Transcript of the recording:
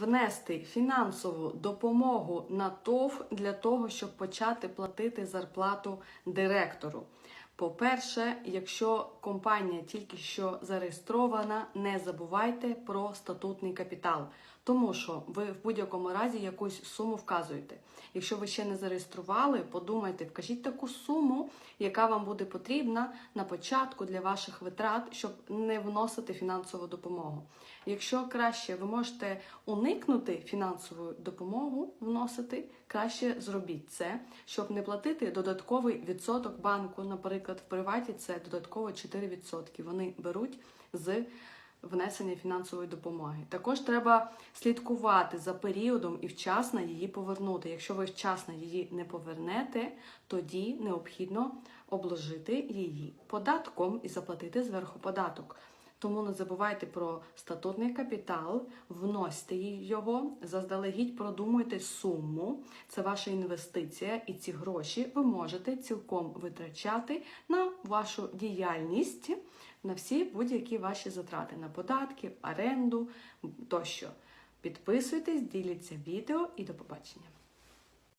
внести фінансову допомогу на ТОВ для того, щоб почати платити зарплату директору? По-перше, якщо компанія тільки що зареєстрована, не забувайте про статутний капітал, тому що ви в будь-якому разі якусь суму вказуєте. Якщо ви ще не зареєстрували, подумайте, вкажіть таку суму, яка вам буде потрібна на початку для ваших витрат, щоб не вносити фінансову допомогу. Якщо краще ви можете уникнути фінансову допомогу вносити, краще зробіть це, щоб не платити додатковий відсоток банку. Наприклад, в приваті це додатково 4%. Вони беруть з внесення фінансової допомоги. Також треба слідкувати за періодом і вчасно її повернути. Якщо ви вчасно її не повернете, тоді необхідно обложити її податком і заплатити зверху податок. Тому не забувайте про статутний капітал, вносьте його, заздалегідь продумуйте суму. Це ваша інвестиція, і ці гроші ви можете цілком витрачати на вашу діяльність, на всі будь-які ваші затрати на податки, оренду тощо. Підписуйтесь, діліться відео і до побачення.